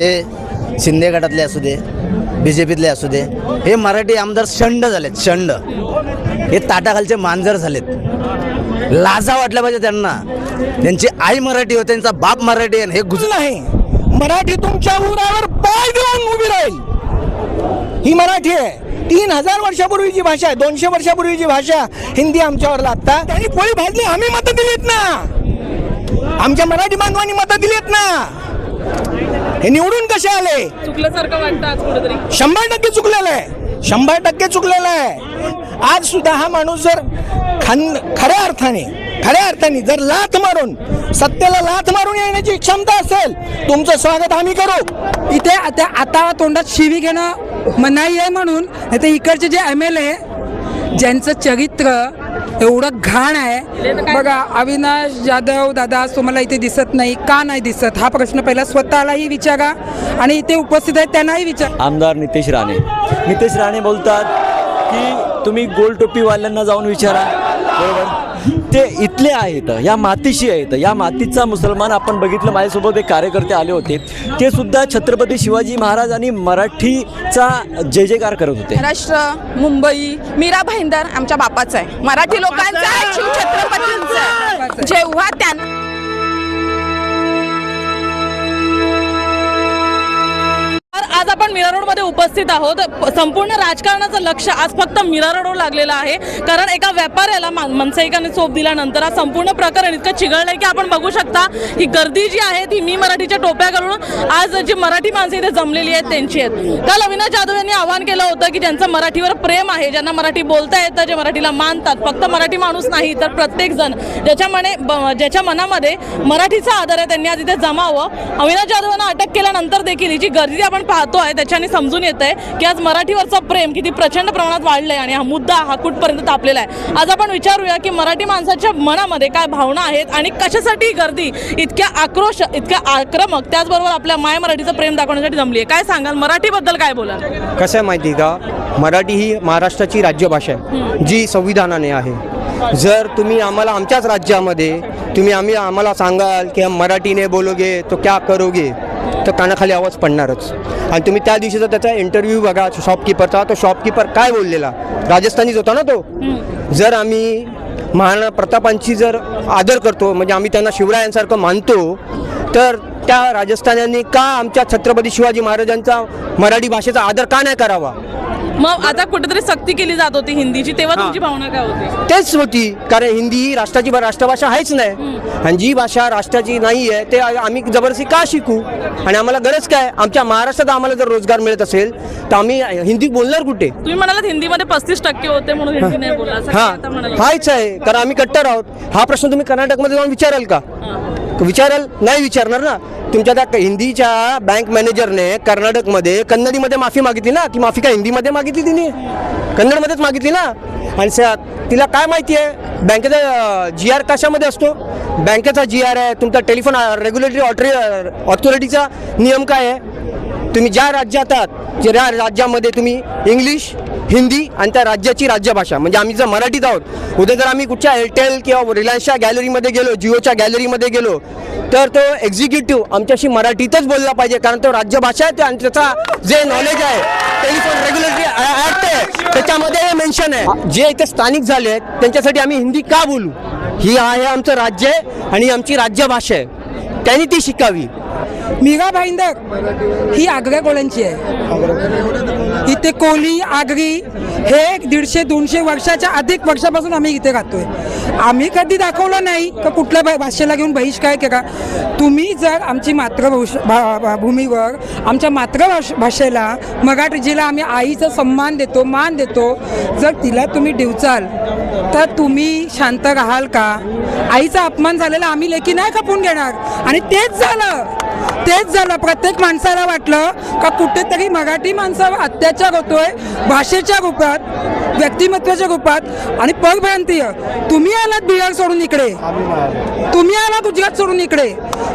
ते शिंदे गटातले असू दे B J पीतले असू दे हे मराठी आमदार शंड झालेत शंड. हे ताटाखालचे मांजर झालेत. लाजा वाटल्या पाहिजे त्यांना. त्यांची आई मराठी होते त्यांचा बाप मराठी आहे हे गुज नाही. मराठी तुमच्या उरावर पाय घेऊन उभी राहील. ही मराठी आहे. तीन हजार वर्षापूर्वीची भाषा आहे दोनशे वर्षापूर्वीची भाषा हिंदी आमच्यावर लागता त्यांनी पोळी भाजली आम्ही मतं दिलीत ना. आमच्या मराठी बांधवांनी मतं दिलीत ना. हे निवडून कसे आले? चुकल्यासारखं वाटतं आज कुठेतरी. शंभर टक्के चुकलेला आहे. शंभर टक्के चुकलेला आहे. आज सुद्धा हा माणूस जर खन खऱ्या अर्थाने खऱ्या अर्थाने जर लाथ मारून सत्तेला लाथ मारून येण्याची क्षमता असेल तुमचं स्वागत आम्ही करू. इथे आता आता तोंडात शिवी घेणं मनाई आहे म्हणून. नाही इकडचे जे एम एल ए ज्यांचं चरित्र एवढं घाण आहे. बघा अविनाश जाधव दादा आज तुम्हाला इथे दिसत नाही का नाही दिसत? हा प्रश्न पहिला स्वतःलाही विचारा आणि इथे उपस्थित आहेत त्यांनाही विचार. आमदार नितेश राणे. नितेश राणे बोलतात की तुम्ही गोल टोपीवाल्यांना जाऊन विचारा. बरोबर? ते इथले आहेत या मातीशी आहेत. या मातीचा मुसलमान आपण बघितलं माझ्यासोबत एक कार्यकर्ते आले होते. ते सुद्धा छत्रपती शिवाजी महाराज आणि मराठीचा जय जयकार करत होते. महाराष्ट्र मुंबई मीरा भाईंदर आमच्या बापाचा आहे. मराठी लोकांचा शिवछत्रपतींचा जेव्हा त्यांना आज आपण मीरा रोडमध्ये उपस्थित आहोत. संपूर्ण राजकारणाचं लक्ष आज फक्त मीरा रोडवर लागलेलं आहे. कारण एका व्यापाऱ्याला मा- मनसैकाने चोप दिल्यानंतर आज संपूर्ण प्रकरण इतकं चिघळलं की आपण बघू शकता ही गर्दी जी आहे ती मी मराठीच्या टोप्या करून आज जी मराठी माणसं इथे जमलेली आहेत त्यांची आहेत. काल अविनाश जाधव यांनी आवाहन केलं होतं की ज्यांचं मराठीवर प्रेम आहे ज्यांना मराठी बोलता येतं जे मराठीला मानतात फक्त मराठी माणूस नाही तर प्रत्येक जण ज्याच्या मने ब- ज्याच्या मनामध्ये मराठीचा आदर आहे त्यांनी आज इथे जमावं. अविनाश जाधव यांना अटक केल्यानंतर देखील ही जी गर्दी आपण पाहतोय त्याच्याने समजून येत आहे की आज मराठीवरचं प्रेम किती प्रचंड प्रमाणात वाढलंय आणि हा मुद्दा हा कुठपर्यंत तापलेला आहे. आज आपण विचारूया की मराठी माणसाच्या मनामध्ये काय भावना आहेत आणि कशासाठी गर्दी? इतक्या आक्रोश इतक्या आक्रमक त्याचबरोबर आपल्या माय मराठीचं प्रेम दाखवण्यासाठी जमली आहे काय सांगाल? मराठीबद्दल काय बोलाल? कसं आहे माहिती का? मराठी ही महाराष्ट्राची राज्यभाषा आहे जी संविधानाने आहे. जर तुम्ही आम्हाला आमच्याच राज्यामध्ये तुम्ही आम्ही आम्हाला सांगाल की हम बोलोगे तो क्या करोगे? तर कानाखाली आवाज पडणारच. आणि तुम्ही त्या दिवशीचा त्याचा इंटरव्ह्यू बघा शॉपकीपरचा तो शॉपकीपर काय बोललेला? राजस्थानीच होता ना तो? जर आम्ही महाराणा प्रतापांची जर आदर करतो म्हणजे आम्ही त्यांना शिवरायांसारखं मानतो तर त्या राजस्थान्यांनी का आमच्या छत्रपती शिवाजी महाराजांचा मराठी भाषेचा आदर का नाही करावा? मग आता कुठेतरी सक्ती केली जात होती हिंदीची तेव्हा तुमची भावना काय होती? तेच होती कारण हिंदी ही राष्ट्राची राष्ट्रभाषा आहेच नाही. आणि जी भाषा राष्ट्राची नाही आहे ते आम्ही जबरदस्ती का शिकू? आणि आम्हाला गरज काय? आमच्या महाराष्ट्रात आम्हाला जर रोजगार मिळत असेल तर आम्ही हिंदी बोलणार कुठे? तुम्ही म्हणालात हिंदीमध्ये पस्तीस टक्के होते म्हणून हिंदी नाही बोलला असं हा. काय आता म्हणाले? हाच आहे कारण आम्ही कट्टर आहोत. हा प्रश्न तुम्ही कर्नाटकमध्ये जाऊन विचाराल का? विचाराल नाही विचारणार ना. तुमच्या त्या हिंदीच्या बँक मॅनेजरने कर्नाटकमध्ये कन्नडीमध्ये माफी मागितली ना? ती माफी काय हिंदीमध्ये मागितली तिने? कन्नडमध्येच मागितली ना? आणि स- तिला काय माहिती आहे? बँकेचा जी आर कशामध्ये असतो? बँकेचा जी आर आहे तुमचा टेलिफोन रेग्युलेटरी ऑटरी ऑथॉरिटीचा नियम काय आहे? तुम्ही ज्या राज्यात आहात ज्या राज्यामध्ये तुम्ही इंग्लिश हिंदी आणि त्या राज्याची राज्यभाषा. म्हणजे आम्ही जर मराठीत आहोत उद्या जर आम्ही कुठच्या एअरटेल किंवा रिलायन्सच्या गॅलरीमध्ये गेलो जिओच्या गॅलरीमध्ये गेलो तर तो एक्झिक्युटिव्ह आमच्याशी मराठीतच बोलला पाहिजे कारण तो राज्यभाषा आहे आणि त्याचा जे नॉलेज आहे टेलिफोन रेग्युलेटरी ॲक्ट आहे त्याच्यामध्ये हे मेन्शन आहे. जे इथे स्थानिक झाले आहेत त्यांच्यासाठी आम्ही हिंदी का बोलू? ही आहे आमचं राज्य आहे आणि आमची राज्यभाषा आहे. त्यांनी ती शिकावी. मीरा भाईंदर ही आग्रा कोळ्यांची आहे. इथे कोली आगरी हे दीडशे दोनशे वर्षाच्या अधिक वर्षापासून आम्ही इथे राहतोय. आम्ही कधी दाखवलं नाही का कुठल्या भाषेला घेऊन बहिष्कार केला? तुम्ही जर आमची मातृभाषा भा- भा- भूमीवर आमच्या मातृभाष भाषेला मराठीजीला आम्ही आईचा सन्मान देतो मान देतो जर तिला तुम्ही डिवचाल तर तुम्ही शांत राहाल का? आईचा अपमान झालेला आम्ही लेखी नाही खपून घेणार. आणि तेच झालं. तेच झालं. प्रत्येक माणसाला वाटलं का कुठेतरी मराठी माणसावर अत्याचार होतोय भाषेच्या रूपात व्यक्तिमत्वाच्या रूपात आणि परभ्रांतीय तुम्ही आलात बिहार सोडून इकडे. तुम्ही आलात गुजरात सोडून इकडे.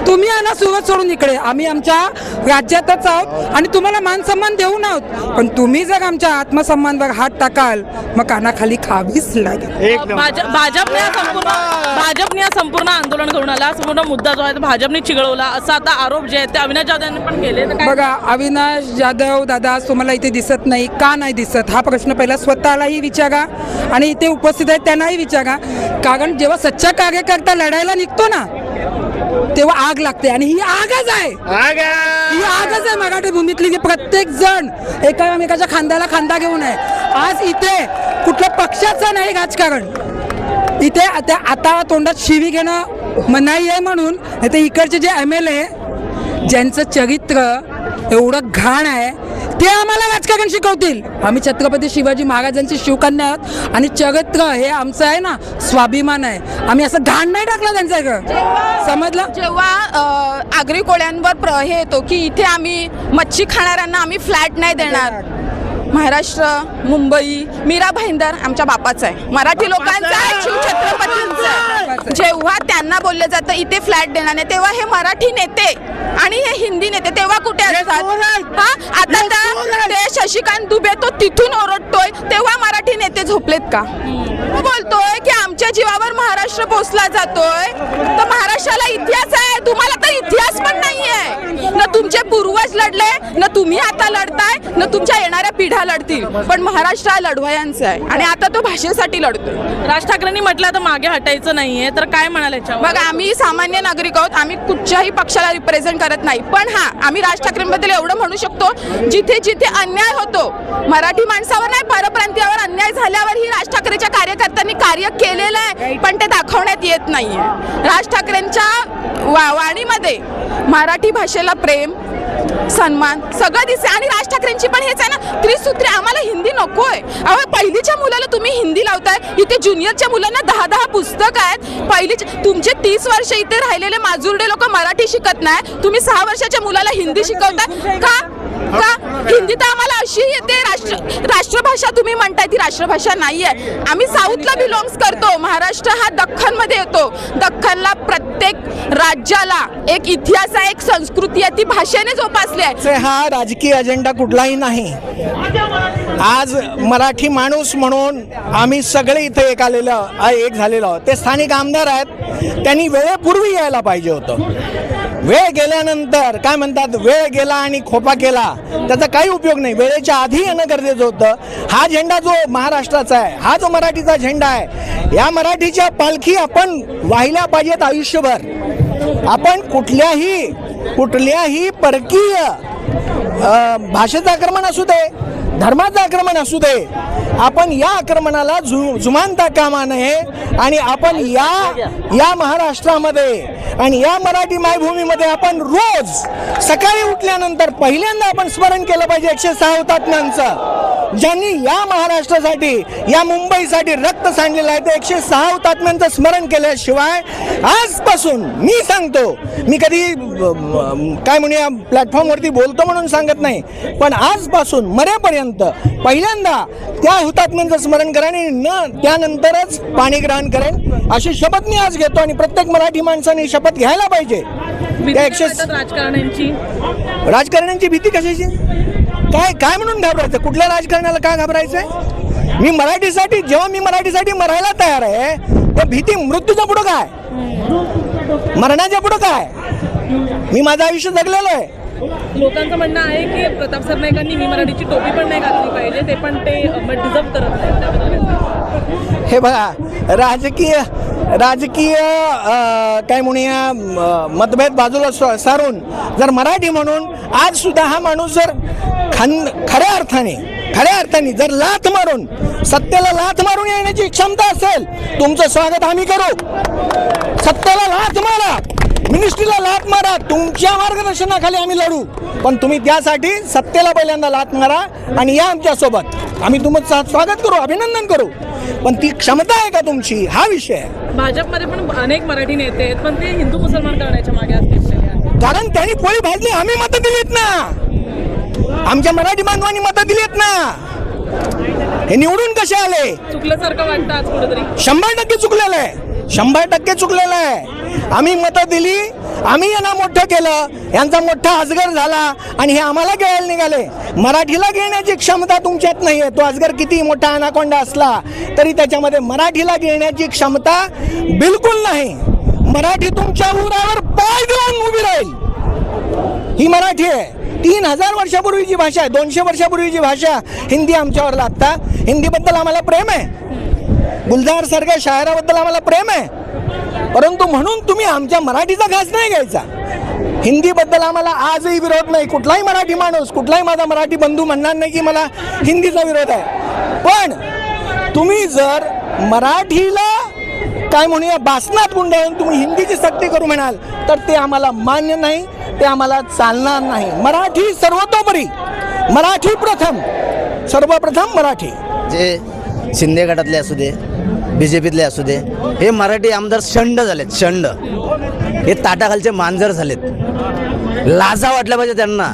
तुम्ही आला सुरत सोडून इकडे. आम्ही आमच्या राज्यातच आहोत आणि तुम्हाला मान सन्मान देऊन आहोत. पण तुम्ही जर आमच्या आत्मसन्मानवर हात टाकाल मग कानाखाली खावीच लागेल. भाजप भाजपने संपूर्ण भाजपने हा संपूर्ण आंदोलन करून आला संपूर्ण मुद्दा जो आहे तो भाजपने चिघळवला. असा आता आरोप जे आहेत ते अविनाश जाधव यांनी पण केले. तर काय बघा अविनाश जाधव दादा तुम्हाला इथे दिसत नाही का नाही दिसत? हा प्रश्न पहिला स्वतःलाही विचारा आणि इथे उपस्थित आहेत त्यांनाही विचारा. कारण जेव्हा सच्चा कार्यकर्ता लढायला निघतो ना तेव्हा आग लागते आणि ही आगच आहे. ही आगच आहे मराठी भूमीतली की प्रत्येक जण एकामेकाच्या खांद्याला खांदा घेऊन आहे. आज इथे कुठल्या पक्षाचं नाही राजकारण. इथे आता आता तोंडात शिवी घेणं मनाई आहे म्हणून तर इकडचे जे एम एल ए ज्यांचं चरित्र एवढं घाण आहे ते आम्हाला राजकारण शिकवतील आम्ही छत्रपती शिवाजी महाराजांची शिवकन्या आहोत आणि चरित्र हे आमचं आहे ना स्वाभिमान आहे. आम्ही असं घाण नाही टाकलं त्यांचं इकडं. समजलं? जेव्हा आगरी कोळ्यांवर प्र हे येतो की इथे आम्ही मच्छी खाणाऱ्यांना आम्ही फ्लॅट नाही देणार. महाराष्ट्र मुंबई मीरा भाईंदर आमच्या बापाचा आहे. मराठी लोकांचा आहे शिवछत्रपतींचा जेव्हा त्यांना बोललं जातं इथे फ्लॅट देणार नाही तेव्हा हे मराठी नेते आणि हे हिंदी नेते तेव्हा कुठे असतात? हा? आता शशिकांत दुबे तो तिथून ओरडतोय तेव्हा मराठी नेते झोपलेत का? बोलतोय की आमच्या जीवावर महाराष्ट्र पोचला जातोय. तर महाराष्ट्राला इतिहास आहे तुम्हाला तर इतिहास पण नाहीये. न तुमचे पूर्वज लढले न तुम्ही आता लढताय न तुमच्या येणाऱ्या पिढ्या लढतील. पण महाराष्ट्र हा लढवयांचा आहे. आणि आता तो भाषेसाठी लढतोय. राज ठाकरेंनी म्हटलं तर मागे हटायचं नाहीये तर काय म्हणाल बघा आम्ही सामान्य नागरिक आहोत आम्ही कुठच्याही पक्षाला रिप्रेझेंट करत नाही. पण हा आम्ही राज ठाकरेंबद्दल एवढं म्हणू शकतो जिथे जिथे अन्याय होतो. मराठी माणसावर नाही परप्रांतीयावर अन्याय झाल्यावर ही राज ठाकरेच्या कार्यकर्त्यांनी कार्य केलेलं आहे पण ते दाखवण्यात येत नाहीये. राज ठाकरेंच्या वा वाणीमध्ये मराठी भाषेला प्रेम सन्मान सगळं दिसते आणि राज ठाकरेंची पण हेच आहे ना त्रिसूत्री आम्हाला हिंदी नकोय. अहो पहिलीच्या मुलाला तुम्ही हिंदी लावताय इथे ज्युनियरच्या मुलांना दहा दहा पुस्तक आहेत. पहिलीचे तुमचे तीस वर्ष इथे राहिलेले माजुरडे लोक मराठी शिकत नाही. तुम्ही सहा वर्षाच्या मुलाला हिंदी शिकवताय. का? का? हिंदी तर आम्हाला अशी येते राष्ट्र राष्ट्रभाषा तुम्ही म्हणताय ती राष्ट्रभाषा नाहीये. आम्ही साऊथला बिलॉंग्स करतो. महाराष्ट्र हा दख्खनमध्ये येतो. दख्खनला प्रत्येक राज्याला एक इतिहास आहे एक संस्कृती आहे ती भाषेने जोपासली आहे. हा राजकीय अजेंडा कुठलाही नाही. आज मराठी माणूस म्हणून आम्ही सगळे इथे एक आलेलं एक झालेलो आहोत. ते स्थानिक आमदार आहेत. त्यांनी वेळेपूर्वी यायला पाहिजे होतं. वेळ गेल्यानंतर काय म्हणतात वेळ गेला आणि खोपा केला. त्याचा काही उपयोग नाही. वेळेच्या आधी येणं गरजेचं होतं. हा झेंडा जो महाराष्ट्राचा आहे हा जो मराठीचा झेंडा आहे या मराठीच्या पालखी आपण वाहिल्या पाहिजेत आयुष्यभर. आपण कुठल्याही कुठल्याही परकीय भाषेचं आक्रमण असू दे धर्माचं आक्रमण असू दे. आपण या आक्रमणाला जु जुमानता कामा नये आणि आपण या या महाराष्ट्रामध्ये आणि या मराठी मायभूमीमध्ये आपण रोज सकाळी उठल्यानंतर पहिल्यांदा आपण स्मरण केलं पाहिजे एकशे सहा हुतात्म्यांचं. ज्यांनी या महाराष्ट्रासाठी या मुंबईसाठी रक्त सांडलेलं आहे ते एकशे सहा हुतात्म्यांचं स्मरण केल्याशिवाय आजपासून मी सांगतो मी कधी काय म्हणूया प्लॅटफॉर्मवरती बोलतो म्हणून सांगत नाही पण आजपासून मरेपर्यंत पहिल्यांदा त्या हुतात्म्यांचं स्मरण करेन आणि न त्यानंतरच पाणी ग्रहण करेन अशी शपथ मी आज घेतो आणि प्रत्येक मराठी माणसाने शपथ घ्यायला पाहिजे. त्या एकशे राजकारण्यांची? राजकारण्यांची भीती कशाची? काय काय म्हणून घाबरायचं? कुठल्या राजकारणाला काय घाबरायचंय? मी मराठीसाठी जेव्हा मी मराठीसाठी मरायला तयार आहे तर भीती मृत्यूच्या पुढं काय? मरणाच्या पुढं काय? मी माझं आयुष्य जगलेलं आहे. लोकांचं म्हणणं आहे की प्रताप सरनाईकांनी मी मराठीची टोपी पण नाही घातली पाहिजे ते पण ते डिझर्व करत नाही? हे बघा राजकीय राजकीय काय म्हणूया मतभेद बाजूला सारून जर मराठी म्हणून आज सुद्धा हा माणूस जर खन खऱ्या अर्थाने खऱ्या अर्थाने जर लाथ मारून सत्तेला लाथ मारून येण्याची क्षमता असेल तुमचं स्वागत आम्ही करू. सत्तेला लाथ मारा मिनिस्ट्रीला लाथ मारा तुमच्या मार्गदर्शनाखाली आम्ही लढू. पण तुम्ही त्यासाठी सत्तेला पहिल्यांदा लाथ मारा आणि या आमच्यासोबत. आम्ही तुमचं स्वागत करू अभिनंदन करू. पण ती क्षमता आहे का तुमची? हा विषय आहे. भाजपमध्ये पण अनेक मराठी नेते आहेत पण ते हिंदू मुसलमान करण्याच्या मागे कारण त्यांनी पोळी भाजली आम्ही मतं दिलीत ना. आमच्या मराठी बांधवांनी मतं दिलीत ना. हे निवडून कसे आले? चुकल्यासारखं वाटतं आज कुठेतरी. शंभर टक्के चुकलेलं आहे. शंभर टक्के चुकलेलं आहे. आम्ही मतं दिली आम्ही यांना मोठं केलं यांचा मोठा अजगर झाला आणि हे आम्हाला गिळायला निघाले. मराठीला गिळण्याची क्षमता तुमच्यात नाही आहे तो अजगर किती मोठा अनाकोंडा असला तरी त्याच्यामध्ये मराठीला गिळण्याची क्षमता बिलकुल नाही. मराठी तुमच्या उरावर पाय देऊन उभी राहील. ही मराठी आहे. तीन हजार वर्षापूर्वीची भाषा आहे दोनशे वर्षापूर्वीची भाषा हिंदी आमच्यावर लागता हिंदीबद्दल आम्हाला प्रेम आहे. गुलजार सारख्या शायराबद्दल आम्हाला प्रेम आहे. परंतु म्हणून तुम्ही आमच्या मराठीचा घास नाही घ्यायचा. हिंदीबद्दल आम्हाला आजही विरोध नाही. कुठलाही मराठी माणूस कुठलाही माझा मराठी बंधू म्हणणार नाही की मला हिंदीचा विरोध आहे. पण तुम्ही जर मराठीला काय म्हणूया बासनात गुंडाळून तुम्ही हिंदीची सक्ती करू म्हणाल तर ते आम्हाला मान्य नाही. ते आम्हाला चालणार नाही. मराठी सर्वतोपरी मराठी प्रथम सर्वप्रथम मराठी. जे शिंदे गटातले असू दे बी जे पीतले असू दे हे मराठी आमदार शंड झालेत शंड. हे ताटाखालचे मांजर झालेत. लाजा वाटल्या पाहिजे त्यांना.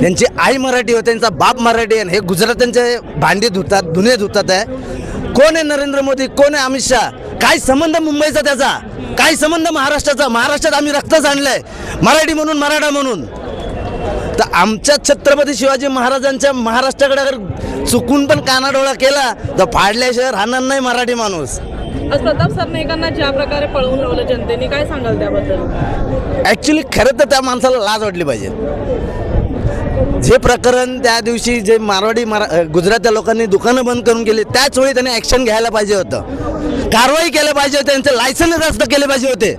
त्यांची आई मराठी होते त्यांचा बाप मराठी आहे आणि हे गुजरात्यांचे भांडी धुतात धुणे धुतात आहे. कोण आहे नरेंद्र मोदी कोण आहे अमित शहा? काय संबंध मुंबईचा त्याचा? काय संबंध महाराष्ट्राचा? महाराष्ट्रात आम्ही रक्तच आणलंय. मराठी म्हणून मराठा म्हणून. तर आमच्या छत्रपती शिवाजी महाराजांच्या महाराष्ट्राकडे अगर चुकून पण कानाडोळा केला तर फाडल्याशिवाय राहणार नाही मराठी माणूस. प्रताप सरनाईकांना ज्या प्रकारे पळवून लावलं जनतेने काय सांगाल त्याबद्दल? ॲक्च्युली खरं तर त्या माणसाला लाज वाटली पाहिजे. जे प्रकरण त्या दिवशी जे मारवाडी मारा अ, गुजरात्या लोकांनी दुकानं बंद करून गेली त्याच वेळी त्यांनी ॲक्शन घ्यायला पाहिजे होतं. कारवाई केल्या पाहिजे होते त्यांचे लायसन्स रद्द केले पाहिजे होते.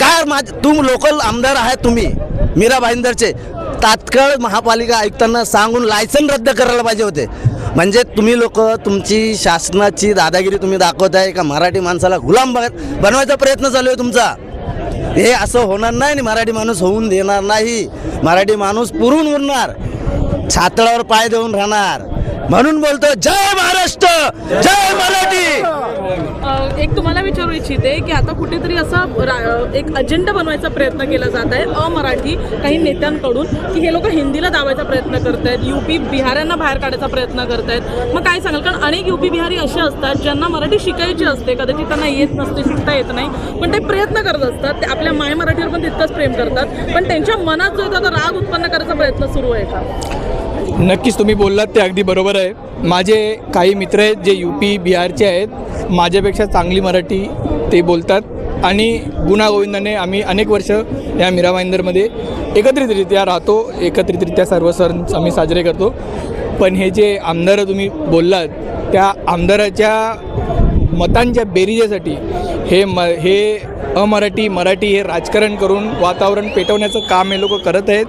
काय माझ तुम लोकल आमदार आहात तुम्ही मीरा भाईंदरचे. तात्काळ महापालिका आयुक्तांना सांगून लायसन रद्द करायला पाहिजे होते. म्हणजे तुम्ही लोक तुमची शासनाची दादागिरी तुम्ही दाखवत आहे का? मराठी माणसाला गुलाम बनवायचा प्रयत्न चालू आहे तुमचा. हे असं होणार नाही आणि मराठी माणूस होऊन देणार नाही. मराठी माणूस पुरून उरणार. छातळावर पाय देऊन राहणार. म्हणून बोलतो जय महाराष्ट्र जय मराठी. एक तुम्हाला विचारू इच्छिते की आता कुठेतरी असा एक अजेंडा बनवायचा प्रयत्न केला जात आहे अमराठी काही नेत्यांकडून की हे लोक हिंदीला दाबायचा प्रयत्न करतायत युपी बिहाऱ्यांना बाहेर काढायचा प्रयत्न करतायत. मग काय सांगाल? कारण अनेक युपी बिहारी असे असतात ज्यांना मराठी शिकायची असते कदाचित त्यांना येत नसते शिकता येत नाही पण ते प्रयत्न करत असतात. ते आपल्या माय मराठीवर पण तितकंच प्रेम करतात. पण त्यांच्या मनात जो आता तो राग उत्पन्न करायचा प्रयत्न सुरू आहे का? नक्कीच तुम्ही बोललात ते अगदी बरोबर आहे. माझे काही मित्र आहेत जे यू पी बिहारचे आहेत. माझ्यापेक्षा चांगली मराठी ते बोलतात. आणि गुणागोविंदाने आम्ही अनेक वर्ष या मीरा भाईंदरमध्ये एकत्रितरित्या राहतो एकत्रितरित्या सर्व सण आम्ही साजरे करतो. पण हे जे आमदार तुम्ही बोललात त्या आमदाराच्या मतांच्या बेरीजेसाठी हे म हे अमराठी मराठी हे राजकारण करून वातावरण पेटवण्याचं काम हे लोक करत आहेत.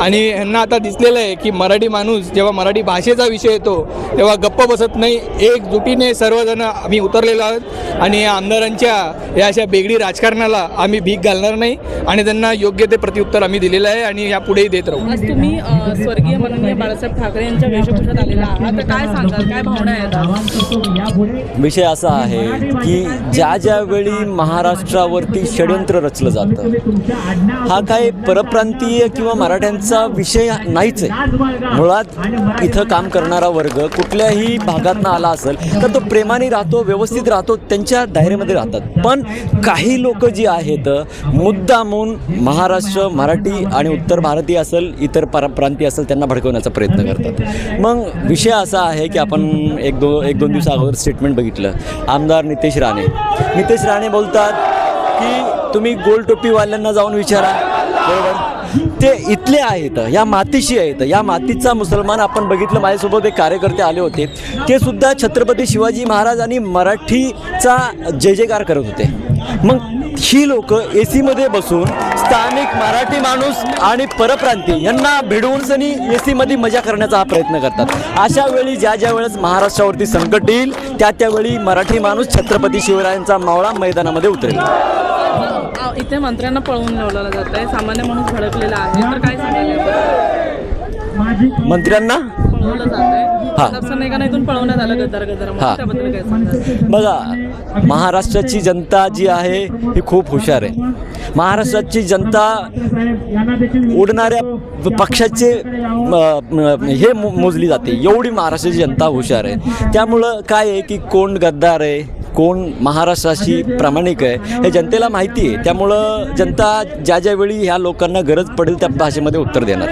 आणि ह्यांना आता दिसलेलं आहे की मराठी माणूस जेव्हा मराठी भाषेचा विषय येतो तेव्हा गप्प बसत नाही. एकजुटीने सर्वजण आम्ही उतरलेलो आहोत आणि या आमदारांच्या या अशा बेगडी राजकारणाला आम्ही भीक घालणार नाही आणि त्यांना योग्य ते प्रत्युत्तर आम्ही दिलेलं आहे आणि यापुढेही देत राहू. आज तुम्ही स्वर्गीय माननीय बाळासाहेब ठाकरे यांच्या वेशभूषात आलेला आहात. तर काय सांगाल? काय भावना आहेत विषय असा आहे की ज्या ज्या वेळी महाराष्ट्रावरती षडयंत्र रचलं जातं हा काय परप्रांतीय किंवा मराठ्यांचा विषय नाहीच आहे. मुळात इथं काम करणारा वर्ग कुठल्याही भागातनं आला असेल तर तो प्रेमाने राहतो व्यवस्थित राहतो त्यांच्या दायऱ्यामध्ये राहतात. पण काही लोक जी आहेत मुद्दामून महाराष्ट्र मराठी आणि उत्तर भारतीय असेल इतर पर प्रांतीय असेल त्यांना भडकवण्याचा प्रयत्न करतात. मग विषय असा आहे की आपण एक दो एक दोन दिवसा अगोदर स्टेटमेंट बघितलं. आमदार नितेश राणे. नितेश राणे बोलतात की तुम्ही गोल टोपीवाल्यांना जाऊन विचारा. बरोबर? ते इथले आहेत या मातीशी आहेत. या मातीचा मुसलमान आपण बघितलं माझ्यासोबत एक कार्यकर्ते आले होते. ते सुद्धा छत्रपती शिवाजी महाराज आणि मराठीचा जय जयकार करत होते. मग ही लोक ए सीमध्ये बसून स्थानिक मराठी माणूस आणि परप्रांती यांना भिडवून सनी ए सीमध्ये मजा करण्याचा हा प्रयत्न करतात. अशा वेळी ज्या ज्या वेळेस महाराष्ट्रावरती संकट येईल त्या त्यावेळी मराठी माणूस छत्रपती शिवरायांचा मावळा मैदानामध्ये उतरेल. इथे मंत्र्यांना पळवून लावलं जात आहे सामान्य माणूस भडकलेला आहे. तर काय सांगाल याबद्दल? मंत्र्यांना? पळवलं जात आहे. प्रताप सरनाईकांना इथून पळवण्यात आलं गद्दार गद्दार. त्याबद्दल काय सांगाल बघा महाराष्ट्राची जनता जी आहे ही खूप हुशार आहे. महाराष्ट्राची जनता उडणाऱ्या पक्षाचे हे मोजली जाते. एवढी महाराष्ट्राची जनता हुशार आहे. त्यामुळं काय आहे की कोण गद्दार आहे? कोण महाराष्ट्राशी प्रामाणिक आहे हे जनतेला माहिती आहे. त्यामुळं जनता ज्या ज्यावेळी ह्या लोकांना गरज पडेल त्या भाषेमध्ये उत्तर देणार.